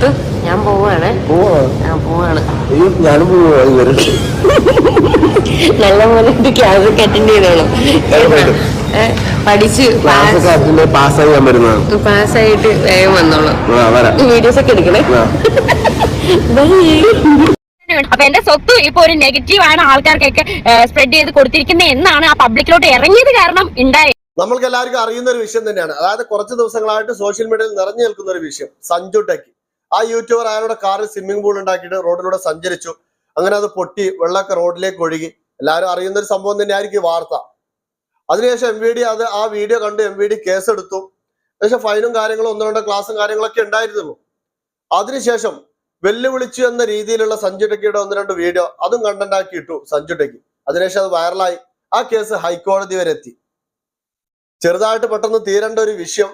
സ്വത്ത് ഞാൻ പോവാണ്. പോവാ? ഞാൻ പോവാണ്. അയ്യോ ഞാനും നല്ല പോലെ ക്ലാസ് ഒക്കെ അറ്റൻഡ് ചെയ്തോളും. പഠിച്ച് പാസ്സായി ഞാൻ വരുന്നതാണ്. പാസ്സായിട്ട് വേഗം വന്നോളൂ. വീഡിയോസ് ഒക്കെ എടുക്കണേ. അപ്പൊ എന്റെ സ്വത്ത് ഇപ്പൊ ഒരു നെഗറ്റീവ് ആണ് ആൾക്കാർക്കൊക്കെ സ്പ്രെഡ് ചെയ്ത് കൊടുത്തിരിക്കുന്നത് എന്നാണ് ആ പബ്ലിക്കിലോട്ട് ഇറങ്ങിയത് കാരണം ഉണ്ടായത് നമ്മൾക്ക് എല്ലാവർക്കും അറിയുന്ന ഒരു വിഷയം തന്നെയാണ്. അതായത് കുറച്ച് ദിവസങ്ങളായിട്ട് സോഷ്യൽ മീഡിയയിൽ നിറഞ്ഞു നിൽക്കുന്ന ഒരു വിഷയം സഞ്ജു ടെക്കി. ആ യൂട്യൂബർ അയാളുടെ കാറിൽ സ്വിമ്മിംഗ് പൂൾ ഉണ്ടാക്കിയിട്ട് റോഡിലൂടെ സഞ്ചരിച്ചു. അങ്ങനെ അത് പൊട്ടി വെള്ളമൊക്കെ റോഡിലേക്ക് ഒഴുകി. എല്ലാവരും അറിയുന്ന ഒരു സംഭവം തന്നെയായിരിക്കും വാർത്ത. അതിനുശേഷം എം വി ഡി അത് ആ വീഡിയോ കണ്ട് എം വി ഡി കേസെടുത്തു. പക്ഷെ ഫൈനും കാര്യങ്ങളും ഒന്ന് രണ്ട് ക്ലാസ്സും കാര്യങ്ങളൊക്കെ ഉണ്ടായിരുന്നുള്ളൂ. അതിനുശേഷം വെല്ലുവിളിച്ചു എന്ന രീതിയിലുള്ള സഞ്ജു ടെക്കിയുടെ ഒന്ന് രണ്ട് വീഡിയോ അതും കണ്ടന്റ് ആക്കി ഇട്ടു സഞ്ജു ടെക്കി. അതിനുശേഷം അത് വൈറലായി ആ കേസ് ഹൈക്കോടതി വരെ എത്തി. ചെറുതായിട്ട് പെട്ടെന്ന് തീരേണ്ട ഒരു വിഷയം.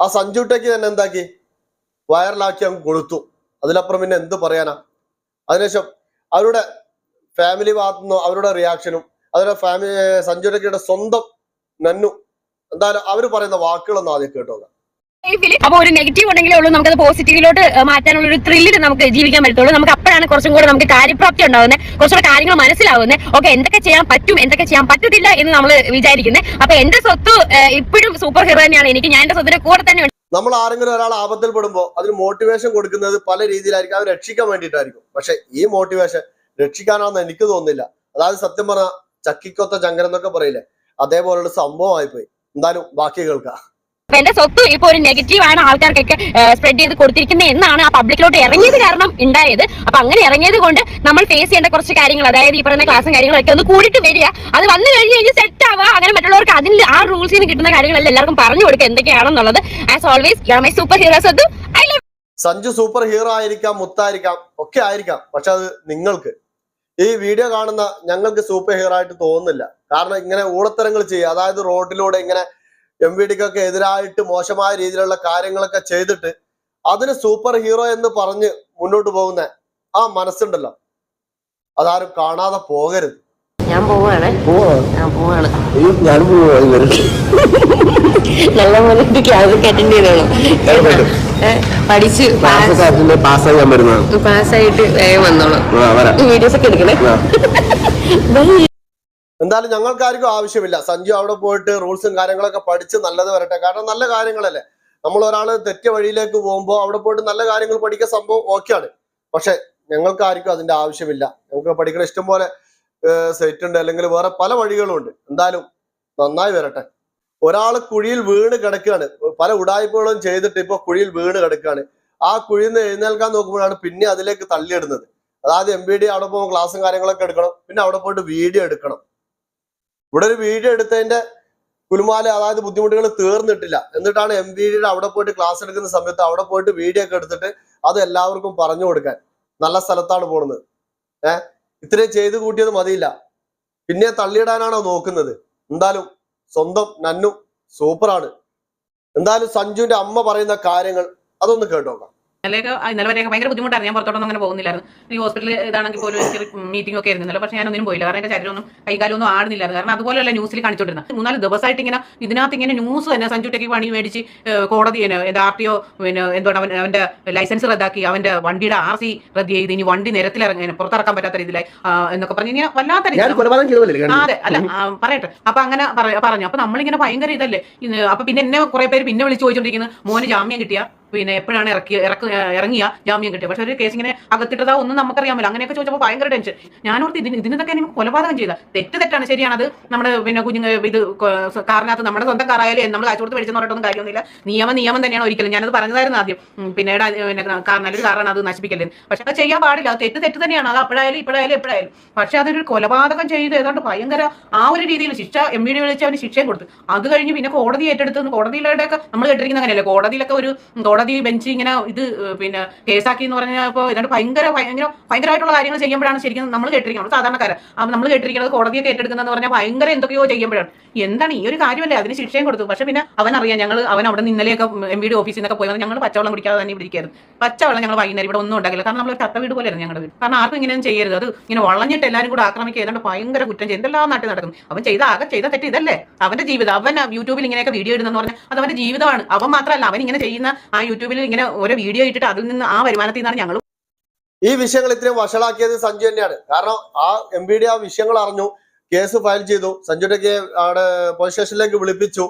ആ സഞ്ജുട്ടേക്ക് തന്നെ എന്താക്കി? വൈറലാക്കി അങ്ങ് കൊടുത്തു അതിലപ്പുറം പിന്നെ എന്ത് പറയാനാ? അതിനുശേഷം അവരുടെ ഫാമിലി ഭാഗത്തു നിന്നോ അവരുടെ റിയാക്ഷനും അവരുടെ ഫാമിലി സഞ്ജുട്ടേക്കിയുടെ സ്വന്തം നന്നു എന്തായാലും അവർ പറയുന്ന വാക്കുകളൊന്നും ആദ്യം കേട്ടോ അപ്പൊ ഒരു നെഗറ്റീവ് ഉണ്ടെങ്കിലേ ഉള്ളൂ അത് പോസിറ്റീവിലോട്ട് മാറ്റാനുള്ള ഒരു ത്രില്ലിൽ നമുക്ക് ജീവിക്കാൻ പറ്റത്തുള്ളൂ. നമുക്ക് അപ്പോഴാണ് കുറച്ചും കൂടെ നമുക്ക് കാര്യപ്രാപ്തി ഉണ്ടാകുന്നത് കുറച്ചുകൂടെ കാര്യങ്ങൾ മനസ്സിലാവുന്നത് ഓക്കെ എന്തൊക്കെ ചെയ്യാൻ പറ്റും എന്തൊക്കെ ചെയ്യാൻ പറ്റത്തില്ല എന്ന് നമ്മൾ വിചാരിക്കുന്നത് അപ്പൊ എന്റെ സ്വത്ത് ഇപ്പോഴും സൂപ്പർ ഹീറോ തന്നെയാണ്. എനിക്ക് ഞാൻ എന്റെ സ്വത്തിന്റെ കൂടെ തന്നെ. നമ്മൾ ആരെങ്കിലും ഒരാൾ ആപത്തിൽ പെടുമ്പോൾ അതിന് മോട്ടിവേഷൻ കൊടുക്കുന്നത് പല രീതിയിലായിരിക്കും. അത് രക്ഷിക്കാൻ വേണ്ടിയിട്ടായിരിക്കും. പക്ഷെ ഈ മോട്ടിവേഷൻ രക്ഷിക്കാനാണെന്ന് എനിക്ക് തോന്നുന്നില്ല. അതായത് സത്യം പറഞ്ഞ ചക്കിക്കൊത്ത ചങ്കരം എന്നൊക്കെ പറയില്ലേ? അതേപോലുള്ള സംഭവമായി പോയി എന്തായാലും ബാക്കി കേൾക്കാം. അപ്പൊ എന്റെ സ്വത്ത് ഇപ്പൊ ഒരു നെഗറ്റീവ് ആണ് ആൾക്കാർക്കൊക്കെ സ്പ്രെഡ് ചെയ്ത് കൊടുത്തിരിക്കുന്നത് എന്നാണ് ആ പബ്ലിക്കിലോട്ട് ഇറങ്ങിയത് കാരണം ഉണ്ടായത്. അപ്പൊ അങ്ങനെ ഇറങ്ങിയത് കൊണ്ട് നമ്മൾ ഫേസ് ചെയ്യേണ്ട കുറച്ച് കാര്യങ്ങൾ അതായത് ഈ പറയുന്ന ക്ലാസ്സും കാര്യങ്ങളൊക്കെ ഒന്ന് കൂടിയിട്ട് വരിക. അത് വന്നു കഴിഞ്ഞ് കഴിഞ്ഞ് സെറ്റ് ആവുക. അങ്ങനെ മറ്റുള്ളവർക്ക് അതിൽ ആ റൂൾസിൽ നിന്ന് കിട്ടുന്ന കാര്യങ്ങളെല്ലാം എല്ലാവർക്കും പറഞ്ഞു കൊടുക്കുക എന്തൊക്കെയാണെന്നുള്ളത്. As always my super heroes love Sanju super hero ആയിരിക്കാം മുത്തായിരിക്കാം ഒക്കെ ആയിരിക്കാം. പക്ഷെ അത് നിങ്ങൾക്ക്. ഈ വീഡിയോ കാണുന്ന ഞങ്ങൾക്ക് സൂപ്പർ ഹീറോ ആയിട്ട് തോന്നുന്നില്ല. കാരണം ഇങ്ങനെ ഊളത്തരങ്ങൾ ചെയ്യുക. അതായത് റോഡിലൂടെ ഇങ്ങനെ എം വി ഡിക്കൊക്കെ എതിരായിട്ട് മോശമായ രീതിയിലുള്ള കാര്യങ്ങളൊക്കെ ചെയ്തിട്ട് അതിന് സൂപ്പർ ഹീറോ എന്ന് പറഞ്ഞ് മുന്നോട്ട് പോകുന്ന ആ മനസ്സുണ്ടല്ലോ. അതാരും കാണാതെ പോകരുത്. ഞാൻ പോവാണ്. പോവാ. ഞാൻ പോവാണ്. ഇവർ നല്ല പോലെ ക്ലാസ് അറ്റൻഡ് ചെയ്തോളും. പഠിച്ച് ഞാൻ പാസ്സായിട്ട് വേഗം വന്നോളാം. വീഡിയോസ് ഒക്കെ എടുക്കണേ. എന്തായാലും ഞങ്ങൾക്കാർക്കും ആവശ്യമില്ല. സഞ്ജു അവിടെ പോയിട്ട് റൂൾസും കാര്യങ്ങളൊക്കെ പഠിച്ച് നല്ലത് വരട്ടെ. കാരണം നല്ല കാര്യങ്ങളല്ലേ? നമ്മൾ ഒരാൾ തെറ്റ വഴിയിലേക്ക് പോകുമ്പോൾ അവിടെ പോയിട്ട് നല്ല കാര്യങ്ങൾ പഠിക്കുന്ന സംഭവം ഓക്കെയാണ് പക്ഷെ ഞങ്ങൾക്ക് ആർക്കും അതിന്റെ ആവശ്യമില്ല. ഞങ്ങൾക്ക് പഠിക്കണ ഇഷ്ടം പോലെ സെറ്റ് ഉണ്ട് അല്ലെങ്കിൽ വേറെ പല വഴികളും ഉണ്ട്. എന്തായാലും നന്നായി വരട്ടെ. ഒരാൾ കുഴിയിൽ വീണ് കിടക്കുകയാണ്. പല ഉടായ്പകളും ചെയ്തിട്ട് ഇപ്പൊ കുഴിയിൽ വീണ് കിടക്കുകയാണ്. ആ കുഴിയിൽ നിന്ന് എഴുന്നേൽക്കാൻ നോക്കുമ്പോഴാണ് പിന്നെ അതിലേക്ക് തള്ളിയിടുന്നത്. അതായത് എം ബി ഡി അവിടെ പോകുമ്പോൾ ക്ലാസ്സും കാര്യങ്ങളൊക്കെ എടുക്കണം. പിന്നെ അവിടെ പോയിട്ട് വീഡിയോ എടുക്കണം. ഇവിടെ ഒരു വീഡിയോ എടുത്തതിന്റെ കുലുമാല അതായത് ബുദ്ധിമുട്ടുകൾ തീർന്നിട്ടില്ല. എന്നിട്ടാണ് എം ബി ഡിയുടെ അവിടെ പോയിട്ട് ക്ലാസ് എടുക്കുന്ന സമയത്ത് അവിടെ പോയിട്ട് വീഡിയോ ഒക്കെ എടുത്തിട്ട് അത് എല്ലാവർക്കും പറഞ്ഞു കൊടുക്കാൻ. നല്ല സ്ഥലത്താണ് പോകുന്നത് ഏഹ് ഇത്രയും ചെയ്ത് കൂട്ടിയത് മതിയില്ല. പിന്നെ തള്ളിയിടാനാണോ നോക്കുന്നത്? എന്തായാലും സ്വന്തം നന്നും സൂപ്പറാണ് എന്തായാലും സഞ്ജുവിന്റെ അമ്മ പറയുന്ന കാര്യങ്ങൾ അതൊന്ന് കേട്ടോക്കാം. ഇന്നലെയൊക്കെ ഇന്നലെ വരെയൊക്കെ ഭയങ്കര ബുദ്ധിമുട്ടായിരുന്നു. ഞാൻ പുറത്തോട്ടൊന്നും അങ്ങനെ പോകുന്നില്ലായിരുന്നു. ഈ ഹോസ്പിറ്റലിൽ ഇതാണെങ്കിൽ പോലും എനിക്ക് മീറ്റിംഗ് ഒക്കെ ആയിരുന്നല്ലോ. പക്ഷേ ഞാനൊന്നും പോയില്ല. കാരണം എന്റെ ശരീരമൊന്നും കൈകാലൊന്നും ആടുന്നില്ലായിരുന്നു. കാരണം അതുപോലെയല്ല ന്യൂസിൽ കാണിച്ചുകൊണ്ടിരുന്നത്. മൂന്നാൽ ദിവസമായിട്ട് ഇങ്ങനെ ഇതിനകത്ത് ഇങ്ങനെ ന്യൂസ് തന്നെ സഞ്ജു ടെക്കി പണി മേടിച്ച് കോടതി ആർ ടി ഒ പിന്നെ എന്താണ് അവൻ അവന്റെ ലൈസൻസ് റദ്ദാക്കി അവന്റെ വണ്ടിയുടെ ആർ സി റദ്ദ് ചെയ്ത് ഇനി വണ്ടി നിരത്തിലിറങ്ങി പുറത്തിറക്കാൻ പറ്റാത്ത രീതിയിലായി എന്നൊക്കെ പറഞ്ഞു ഇങ്ങനെ വല്ലാത്ത അതെ അല്ല പറയട്ടെ. അപ്പൊ അങ്ങനെ പറഞ്ഞു. അപ്പൊ നമ്മളിങ്ങനെ ഭയങ്കര ഇതല്ലേ? അപ്പൊ പിന്നെ എന്നെ കുറെ പേര് പിന്നെ വിളിച്ചു ചോദിച്ചോണ്ടിരിക്കുന്നത് മോന് ജാമ്യം കിട്ടിയ? പിന്നെ എപ്പോഴാണ് ഇറക്കി ഇറക്ക ഇറങ്ങിയ ജാമ്യം കിട്ടിയ പക്ഷെ ഒരു കേസ് ഇങ്ങനെ അകത്തിട്ടതാ ഒന്നും നമുക്കറിയാമല്ലോ അങ്ങനെയൊക്കെ ചോദിച്ചപ്പോൾ ഭയങ്കര ടെൻഷൻ ഞാനോർത്ത് ഇതിന് ഇതിനൊക്കെ കൊലപാതകം ചെയ്ത. തെറ്റ് തെറ്റാണ്. ശരിയാണത് നമ്മുടെ പിന്നെ കുഞ്ഞുങ്ങൾ ഇത് കാറിനകത്ത് നമ്മുടെ സ്വന്തം കാറായാലും നമ്മൾ കാശ് കൊടുത്ത് മേടിച്ചെന്ന് പറഞ്ഞിട്ടൊന്നും കാര്യമൊന്നുമില്ല. നിയമ നിയമം തന്നെയാണ് ഒരിക്കലും. ഞാനത് പറഞ്ഞതായിരുന്നു ആദ്യം. പിന്നീട് പിന്നെ നല്ലൊരു കാറാണ് അത് നശിപ്പിക്കല്ലേ പക്ഷെ അത് ചെയ്യാൻ പാടില്ല. തെറ്റ് തെറ്റ് തന്നെയാണ്. അത് അപ്പോഴായാലും ഇപ്പോഴായാലും എപ്പോഴായാലും. പക്ഷെ അതൊരു കൊലപാതകം ചെയ്ത് ഏതാണ്ട് ഭയങ്കര ആ ഒരു രീതിയിൽ ശിക്ഷ എം ഡി വിളിച്ച് അവന് ശിക്ഷയും കൊടുത്തു. അത് കഴിഞ്ഞ് പിന്നെ കോടതി ഏറ്റെടുത്ത് കോടതിയിലൂടെയൊക്കെ നമ്മൾ കേട്ടിരിക്കുന്ന അങ്ങനെയല്ലേ? കോടതിയിലൊക്കെ ഒരു കോടതി ബെഞ്ച് ഇങ്ങനെ ഇത് പിന്നെ കേസാക്കി എന്ന് പറഞ്ഞാൽ ഇപ്പോൾ ഏതാണ്ട് ഭയങ്കര ഭയങ്കര ഭയങ്കരമായിട്ടുള്ള കാര്യങ്ങൾ ചെയ്യുമ്പോഴാണ് ശരിക്കും നമ്മൾ കേട്ടിരിക്കുന്നത്. സാധാരണക്കാരൻ നമ്മൾ കേട്ടിരിക്കുന്നത് കോടതിയൊക്കെ ഏറ്റെടുക്കുന്നതെന്ന് പറഞ്ഞാൽ ഭയങ്കര എന്തൊക്കെയോ ചെയ്യുമ്പോഴാണ്. എന്താണ് ഈ ഒരു കാര്യമല്ലേ? അതിന് ശിക്ഷയും കൊടുത്തു. പക്ഷെ പിന്നെ അവൻ അറിയാം ഞങ്ങൾ അവൻ അവിടെ നിന്ന് ഇന്നലെയൊക്കെ എം ഡി ഓഫീസിൽ നിന്നൊക്കെ പോയി ഞങ്ങൾ പച്ചവെള്ളം കുടിക്കാതെ തന്നെ ഇവിടെ പച്ചവെള്ളം ഞങ്ങൾ വൈകുന്നേരം ഇവിടെ ഒന്നും ഉണ്ടാക്കില്ല. കാരണം നമ്മൾ ചത്ത വീട് പോലെയായിരുന്നു ഞങ്ങളുടെ വീട്. കാരണം ആർക്കും ഇങ്ങനെ ചെയ്യരുത്. അത് ഇങ്ങനെ വളഞ്ഞിട്ട് എല്ലാവരും കൂടെ ആക്രമിക്കുക ഏതാണ്ട് ഭയങ്കര കുറ്റം ചെയ്ത് എന്തെല്ലാം നാട്ടിൽ നടക്കും. അവൻ ചെയ്ത ആകെ ചെയ്ത തെറ്റ് ഇതല്ലേ? അവന്റെ ജീവിതം അവൻ യൂട്യൂബിൽ ഇങ്ങനെയൊക്കെ വീഡിയോ ഇടുന്നെന്ന് പറഞ്ഞാൽ അത് അവന്റെ ജീവിതമാണ്. അവൻ മാത്രമല്ല അവൻ ഇങ്ങനെ ചെയ്യുന്ന ആ യൂട്യൂബിൽ ഇങ്ങനെ ഓരോ വീഡിയോ ഇട്ടിട്ട് അതിൽ നിന്ന് ആ വരുമാനത്തിൽ നിന്നാണ് ഞങ്ങൾ ഈ വിഷയങ്ങൾ ഇത്രയും വഷളാക്കിയത് സഞ്ജു തന്നെയാണ്. കാരണം ആ എം പി ഡി ആ വിഷയങ്ങൾ അറിഞ്ഞു കേസ് ഫയൽ ചെയ്തു സഞ്ജുട്ടയ്ക്ക് അവിടെ പോലീസ് സ്റ്റേഷനിലേക്ക് വിളിപ്പിച്ചു.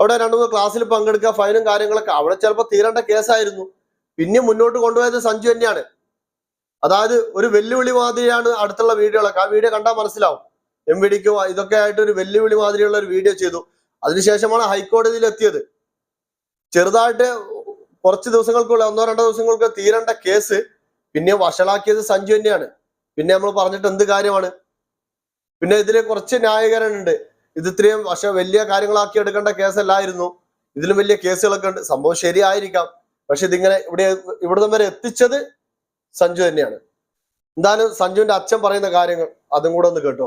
അവിടെ രണ്ടു മൂന്ന് ക്ലാസ്സിൽ പങ്കെടുക്കുക ഫൈനും കാര്യങ്ങളൊക്കെ. അവിടെ ചിലപ്പോൾ തീരേണ്ട കേസായിരുന്നു. പിന്നെ മുന്നോട്ട് കൊണ്ടുപോയത് സഞ്ജു തന്നെയാണ്. അതായത് ഒരു വെല്ലുവിളി മാതിരിയാണ് അടുത്തുള്ള വീഡിയോകളൊക്കെ. ആ വീഡിയോ കണ്ടാൽ മനസ്സിലാവും. എം വി ഇതൊക്കെ ആയിട്ട് ഒരു വെല്ലുവിളി മാതിരിയുള്ള ഒരു വീഡിയോ ചെയ്തു. അതിനുശേഷമാണ് ഹൈക്കോടതിയിൽ എത്തിയത്. ചെറുതായിട്ട് കുറച്ച് ദിവസങ്ങൾക്കുള്ള ഒന്നോ രണ്ടോ ദിവസങ്ങൾക്ക് തീരേണ്ട കേസ് പിന്നെ വഷളാക്കിയത് സഞ്ജു തന്നെയാണ്. പിന്നെ നമ്മൾ പറഞ്ഞിട്ട് എന്ത് കാര്യമാണ്? പിന്നെ ഇതിൽ കുറച്ച് ന്യായീകരണമുണ്ട് ഇത് ഇത്രയും വശ വലിയ കാര്യങ്ങളാക്കി എടുക്കേണ്ട കേസല്ലായിരുന്നു. ഇതിലും വലിയ കേസുകളൊക്കെ ഉണ്ട്. സംഭവം ശരിയായിരിക്കാം. പക്ഷെ ഇതിങ്ങനെ ഇവിടെ ഇവിടുന്ന് വരെ എത്തിച്ചത് സഞ്ജു തന്നെയാണ്. എന്തായാലും സഞ്ജുവിന്റെ അച്ഛൻ പറയുന്ന കാര്യങ്ങൾ അതും കൂടെ ഒന്ന് കേട്ടു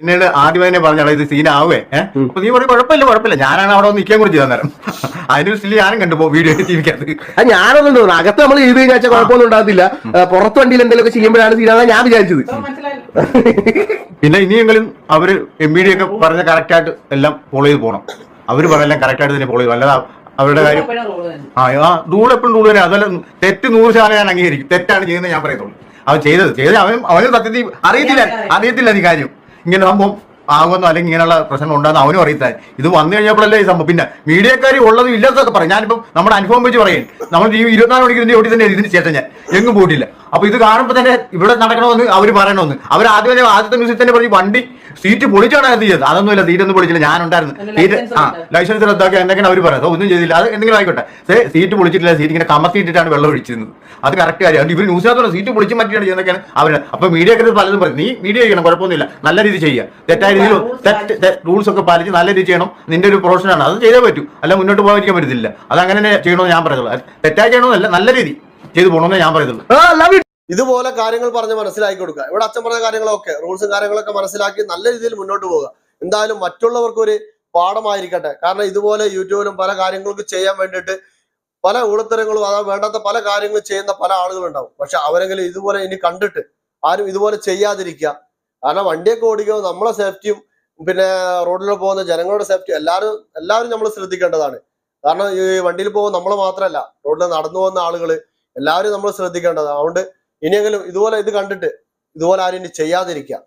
പിന്നീട് ആദ്യം തന്നെ പറഞ്ഞാൽ ഇത് സീനാവേ ഏഹ് അപ്പൊ നീ പറയും കുഴപ്പമില്ല കുഴപ്പമില്ല. ഞാനാണ് അവിടെ ഒന്ന് നിൽക്കാൻ കുറിച്ച് തന്നേരം അതിന്റെ അതിന് സ്റ്റിൽ ഞാനും കണ്ടുപോ വീഡിയോ ജീവിക്കാത്തത് അത് ഞാനൊന്നും തോന്നുന്നു. അകത്ത് നമ്മൾ ചെയ്ത് കഴിഞ്ഞാൽ കുഴപ്പമൊന്നും ഉണ്ടാകത്തില്ല. പുറത്ത് വണ്ടിയിൽ എന്തെങ്കിലുമൊക്കെ ചെയ്യുമ്പോഴാണ് സീനാണെന്ന് ഞാൻ വിചാരിച്ചത്. പിന്നെ ഇനിയെങ്കിലും അവർ എം ബി ഡി ഒക്കെ പറഞ്ഞ കറക്റ്റ് ആയിട്ട് എല്ലാം ഫോളോ ചെയ്ത് പോകണം അവർ പറഞ്ഞെല്ലാം കറക്റ്റ് ആയിട്ട് തന്നെ ഫോളോ ചെയ്തു അല്ലാതെ അവരുടെ കാര്യം ആ ആ റൂൾ എപ്പോഴും റൂൾ തന്നെ അതല്ല തെറ്റ് നൂറ് ശതമാനം ഞാൻ അംഗീകരിക്കും. തെറ്റാണ് ചെയ്യുന്നത് ഞാൻ പറയത്തുള്ളൂ. അവൻ ചെയ്തത്. ചെയ്തത് അവൻ അവന് സത്യത്തിൽ അറിയത്തില്ല. അറിയത്തില്ല നീ കാര്യം. ഇങ്ങനെ സംഭവം ആകുമെന്നോ അല്ലെങ്കിൽ ഇങ്ങനെയുള്ള പ്രശ്നങ്ങൾ ഉണ്ടാകുന്ന അവനും അറിയത്താൻ ഇത് വന്നു കഴിഞ്ഞപ്പോഴല്ലേ ഈ സംഭവം. പിന്നെ മീഡിയക്കാർ ഉള്ളതും ഇല്ലാത്തതൊക്കെ പറയും. ഞാനിപ്പം നമ്മുടെ അനുഭവം വെച്ച് പറയും. നമ്മൾ ഈ ഇരുപത്തിനാല് മണിക്കൂറിന്റെ ഓടി തന്നെ ഇതിന് ശേഷം ഞാൻ എങ്ങും പോയിട്ടില്ല. അപ്പൊ ഇത് കാണുമ്പോൾ തന്നെ ഇവിടെ നടക്കണമെന്ന് അവർ പറയണമെന്ന്. അവർ ആദ്യം ആദ്യത്തെ ന്യൂസിൽ തന്നെ പറഞ്ഞു വണ്ടി സീറ്റ് പൊളിച്ചാണ് അത് ചെയ്തത്? അതൊന്നുമില്ല സീറ്റ് ഒന്നും പൊളിച്ചില്ല. ഞാനുണ്ടായിരുന്നു. സീറ്റ് ആ ലൈസൻസ് റദ്ദാക്കി എന്തൊക്കെയാണ് അവർ പറയുന്നത്? ഒന്നും ചെയ്തില്ല. അത് എന്തെങ്കിലും ആയിക്കോട്ടെ. സേ സീറ്റ് പൊളിച്ചിട്ടില്ല സീറ്റ് ഇങ്ങനെ കമത്തിയിട്ടിട്ടാണ് വെള്ളം ഒഴിച്ചിരുന്നത്. അത് കറക്റ്റ് കാര്യമാണ് ഇവർ ന്യൂസിനകത്തുള്ള സീറ്റ് പൊളിച്ച് മാറ്റിയാണ് ചെയ്യുന്നതൊക്കെയാണ് അവർ അപ്പൊ മീഡിയക്കാർ പലതും പറയും. നീ മീഡിയ ചെയ്യണം കുഴപ്പമൊന്നുമില്ല. നല്ല രീതി ചെയ്യുക. തെറ്റായ രീതിയിൽ തെറ്റ് റൂൾസ് ഒക്കെ പാലിച്ച് നല്ല രീതി ചെയ്യണം. നിന്റെ ഒരു പ്രൊഫഷനാണ് അത് ചെയ്തേ പറ്റൂ. അല്ല മുന്നോട്ട് പോകാതിരിക്കാൻ പറ്റത്തില്ല. അത് അങ്ങനെ ചെയ്യണമെന്ന് ഞാൻ പറയുള്ളൂ തെറ്റായി ചെയ്യണമെന്നല്ല നല്ല രീതി ചെയ്തു പോകണമെന്ന് ഞാൻ പറയുള്ളൂ ഇതുപോലെ കാര്യങ്ങൾ പറഞ്ഞ് മനസ്സിലാക്കി കൊടുക്കുക. ഇവിടെ അച്ഛൻ പറഞ്ഞ കാര്യങ്ങളൊക്കെ റൂൾസും കാര്യങ്ങളൊക്കെ മനസ്സിലാക്കി നല്ല രീതിയിൽ മുന്നോട്ട് പോവുക. എന്തായാലും മറ്റുള്ളവർക്ക് ഒരു പാഠമായിരിക്കട്ടെ. കാരണം ഇതുപോലെ യൂട്യൂബിലും പല കാര്യങ്ങൾക്ക് ചെയ്യാൻ വേണ്ടിയിട്ട് പല ഊളത്തരങ്ങളും അതാ വേണ്ടാത്ത പല കാര്യങ്ങളും ചെയ്യുന്ന പല ആളുകളുണ്ടാവും. പക്ഷെ അവരെങ്കിലും ഇതുപോലെ ഇനി കണ്ടിട്ട് ആരും ഇതുപോലെ ചെയ്യാതിരിക്കുക. കാരണം വണ്ടിയൊക്കെ ഓടിക്കുമ്പോൾ നമ്മളെ സേഫ്റ്റിയും പിന്നെ റോഡിൽ പോകുന്ന ജനങ്ങളുടെ സേഫ്റ്റി എല്ലാവരും എല്ലാവരും നമ്മൾ ശ്രദ്ധിക്കേണ്ടതാണ്. കാരണം ഈ വണ്ടിയിൽ പോകുന്ന നമ്മൾ മാത്രമല്ല റോഡിൽ നടന്നു പോകുന്ന ആളുകൾ എല്ലാവരും നമ്മൾ ശ്രദ്ധിക്കേണ്ടതാണ്. അതുകൊണ്ട് ഇനിയെങ്കിലും ഇതുപോലെ ഇത് കണ്ടിട്ട് ഇതുപോലെ ആരും ഇനി ചെയ്യാതിരിക്കുക.